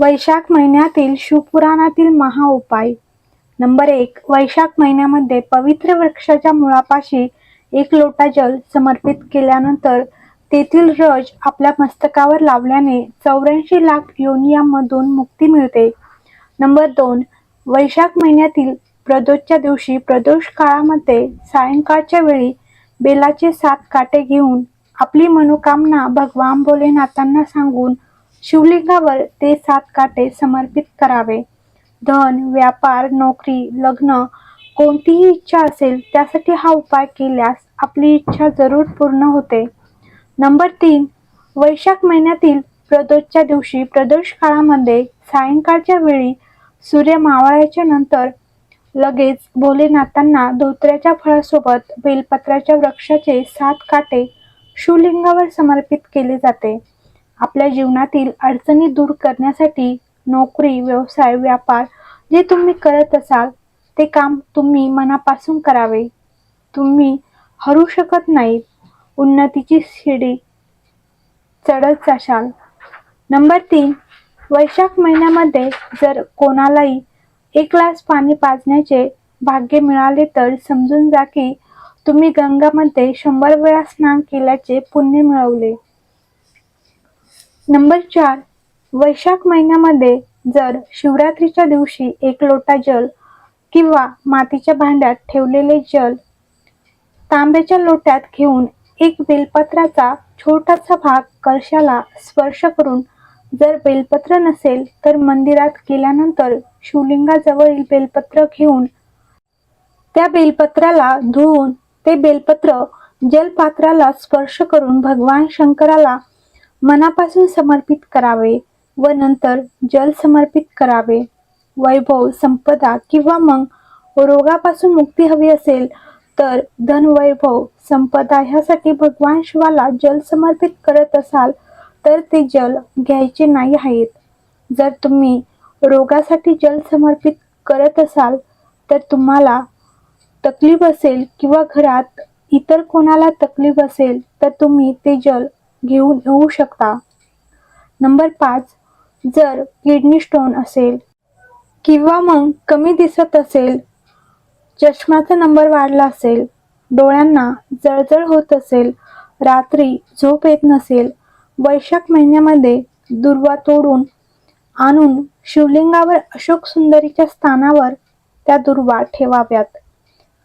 वैशाख महिन्यातील शिवपुराणातील महाउपाय नंबर एक वैशाख महिन्यामध्ये पवित्र वृक्षाच्या मुळापाशी एक लोटा जल समर्पित केल्यानंतर तेथील रज आपल्या मस्तकावर लावल्याने चौऱ्याऐंशी लाख योनियामधून मुक्ती मिळते. नंबर दोन वैशाख महिन्यातील प्रदोषच्या दिवशी प्रदोष काळामध्ये सायंकाळच्या वेळी बेलाचे सात काटे घेऊन आपली मनोकामना भगवान भोलेनाथांना सांगून शिवलिंगावर ते सात काटे समर्पित करावे. धन व्यापार नोकरी लग्न कोणतीही इच्छा असेल त्यासाठी हा उपाय केल्यास आपली इच्छा जरूर पूर्ण होते. नंबर तीन वैशाख महिन्यातील प्रदोषच्या दिवशी प्रदोष काळामध्ये सायंकाळच्या वेळी सूर्य मावळ्याच्या नंतर लगेच भोलेनाथांना धोत्र्याच्या फळासोबत बेलपत्राच्या वृक्षाचे सात काटे शिवलिंगावर समर्पित केले जाते. आपल्या जीवनातील अडचणी दूर करण्यासाठी नोकरी व्यवसाय व्यापार जे तुम्ही करत असाल ते काम तुम्ही मनापासून करावे. तुम्ही हरू शकत नाहीत. उन्नतीची शिडी चढत जाशाल. नंबर तीन वैशाख महिन्यामध्ये जर कोणालाही एक ग्लास पाणी पाजण्याचे भाग्य मिळाले तर समजून जा की तुम्ही गंगामध्ये शंभर वेळा स्नान केल्याचे पुण्य मिळवले. नंबर चार. वैशाख महिन्यामध्ये जर शिवरात्रीच्या दिवशी एक लोटा जल किंवा मातीच्या भांड्यात ठेवलेले जल तांब्याच्या लोट्यात घेऊन एक बेलपत्राचा छोटासा भाग कलशाला स्पर्श करून जर बेलपत्र नसेल तर मंदिरात गेल्यानंतर शिवलिंगाजवळील बेलपत्र घेऊन त्या बेलपत्राला धुवून ते बेलपत्र जलपात्राला स्पर्श करून भगवान शंकराला मनापासून समर्पित करावे व नंतर जल समर्पित करावे. वैभव संपदा किंवा मग रोगापासून मुक्ती हवी असेल तर धन वैभव संपदा ह्यासाठी भगवान शिवाला जल समर्पित करत असाल तर ते जल घ्यायचे नाही आहेत. जर तुम्ही रोगासाठी जल समर्पित करत असाल तर तुम्हाला तकलीफ असेल किंवा घरात इतर कोणाला तकलीफ असेल तर तुम्ही ते जल घेऊन येऊ शकता. नंबर पाच जर किडनी स्टोन असेल किंवा मग कमी दिसत असेल चष्म्याचा नंबर वाढला असेल डोळ्यांना जळजळ होत असेल रात्री झोप येत नसेल वैशाख महिन्यामध्ये दुर्वा तोडून आणून शिवलिंगावर अशोक सुंदरीच्या स्थानावर त्या दुर्वा ठेवाव्यात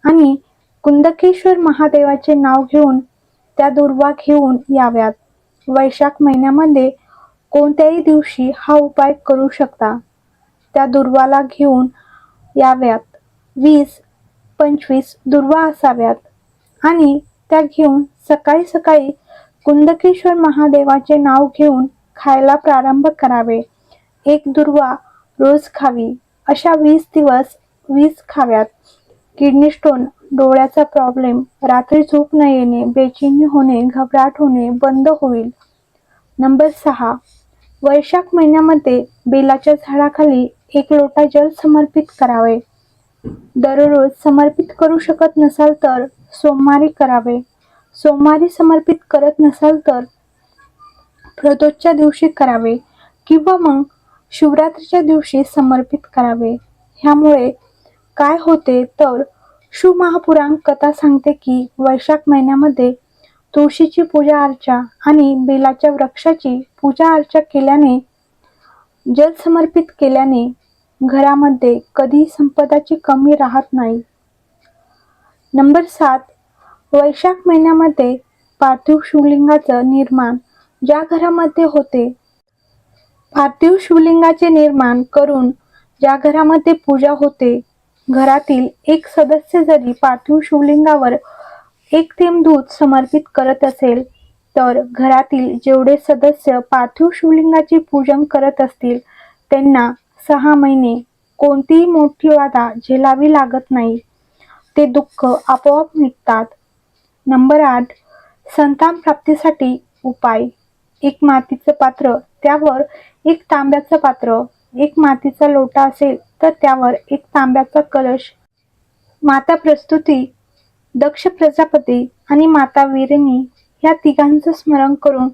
आणि कुंदकेश्वर महादेवाचे नाव घेऊन त्या दुर्वा घेऊन याव्यात. वैशाख महिन्यामध्ये कोणत्याही दिवशी हा उपाय करू शकता. त्या दुर्वाला घेऊन याव्यात. वीस पंचवीस दुर्वा असाव्यात आणि त्या घेऊन सकाळी सकाळी कुंदकेश्वर महादेवाचे नाव घेऊन खायला प्रारंभ करावे. एक दुर्वा रोज खावी. अशा वीस दिवस वीस खाव्यात. किडनी स्टोन डोळ्याचा प्रॉब्लेम रात्री झोप न येणे बेचैनी होणे घबराट होणे बंद होईल. नंबर सहा वैशाख महिन्यामध्ये बेलाच्या झाडाखाली एक लोटा जल समर्पित करावे. दररोज समर्पित करू शकत नसाल तर सोमवारी करावे. सोमवारी समर्पित करत नसाल तर प्रदोषच्या दिवशी करावे किंवा मग शिवरात्रीच्या दिवशी समर्पित करावे. ह्यामुळे काय होते तर शिवमहापुराण कथा सांगते की वैशाख महिन्यामध्ये तुळशीची पूजा अर्चा आणि बेलाच्या वृक्षाची पूजा अर्चा केल्याने जल समर्पित केल्याने घरामध्ये कधी संपदाची कमी राहत नाही. नंबर सात वैशाख महिन्यामध्ये पार्थिव शिवलिंगाचं निर्माण ज्या घरामध्ये होते पार्थिव शिवलिंगाचे निर्माण करून ज्या घरामध्ये पूजा होते घरातील एक सदस्य जरी पार्थिव शिवलिंगावर एक थेंब दूध समर्पित करत असेल तर घरातील जेवढे सदस्य पार्थिव शिवलिंगाचे पूजन करत असतील त्यांना सहा महिने कोणतीही मोठी वादा झेलावी लागत नाही. ते दुःख आपोआप निघतात. नंबर आठ संतान प्राप्तीसाठी उपाय. एक मातीचं पात्र त्यावर एक तांब्याचं पात्र. एक मातीचा लोटा असेल तर त्यावर एक तांब्याचा कलश माता प्रस्तुती दक्ष प्रजापती आणि माता वीरणी या तिघांचं स्मरण करून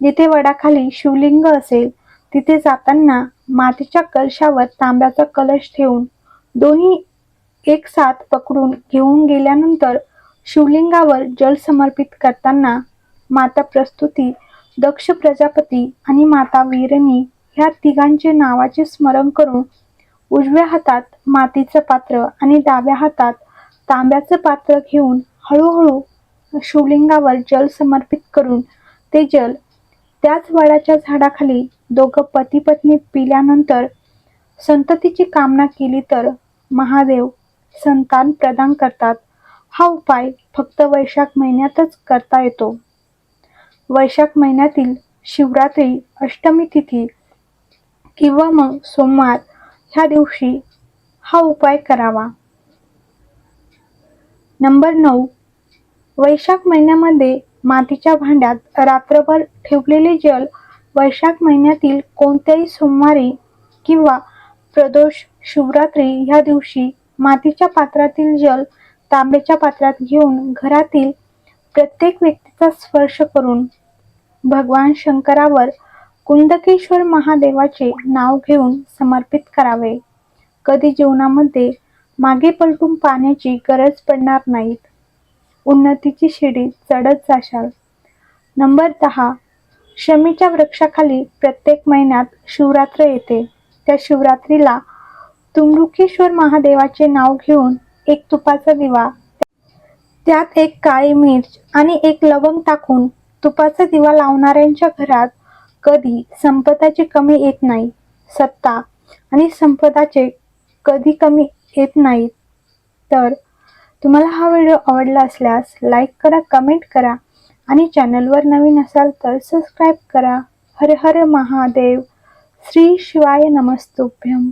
जिथे वडाखाली शिवलिंग असेल तिथे जाताना मातीच्या कलशावर तांब्याचा कलश ठेवून दोन्ही एक साथ पकडून घेऊन गेल्यानंतर शिवलिंगावर जल समर्पित करताना माता प्रस्तुती दक्ष प्रजापती आणि माता वीरणी ह्या तिघांचे नावाचे स्मरण करून उजव्या हातात मातीचं पात्र आणि डाव्या हातात तांब्याचं पात्र घेऊन हळूहळू शिवलिंगावर जल समर्पित करून ते जल त्याच वडाच्या झाडाखाली दोघं पती पत्नी पिल्यानंतर संततीची कामना केली तर महादेव संतान प्रदान करतात. हा उपाय फक्त वैशाख महिन्यातच करता येतो. वैशाख महिन्यातील शिवरात्री अष्टमी तिथी किंवा मग सोमवार ह्या दिवशी हा उपाय करावा. नंबर नऊ. वैशाख महिन्यामध्ये मातीच्या भांड्यात रात्रभर ठेवलेले जल वैशाख महिन्यातील कोणत्याही सोमवारी किंवा प्रदोष शिवरात्री ह्या दिवशी मातीच्या पात्रातील जल तांब्याच्या पात्रात घेऊन घरातील प्रत्येक व्यक्तीचा स्पर्श करून भगवान शंकरावर कुंदकेश्वर महादेवाचे नाव घेऊन समर्पित करावे. कधी जीवनामध्ये मागे पलटून पाहण्याची गरज पडणार नाहीत. उन्नतीची शिडी चढत जाशाल. नंबर दहा. शमीच्या वृक्षाखाली प्रत्येक महिन्यात शिवरात्र येते. त्या शिवरात्रीला तुंबुकेश्वर महादेवाचे नाव घेऊन एक तुपाचा दिवा त्यात एक काळी मिर्च आणि एक लवंग टाकून तुपाचा दिवा लावणाऱ्यांच्या घरात कधी संपदाची कमी येत नाही सत्ता आणि संपदाचे कधी कमी येत नाहीत तर तुम्हाला हा व्हिडिओ आवडला असल्यास लाईक करा कमेंट करा आणि चॅनलवर नवीन असाल तर सबस्क्राईब करा. हर हर महादेव. श्री शिवाय नमस्तुभ्यम.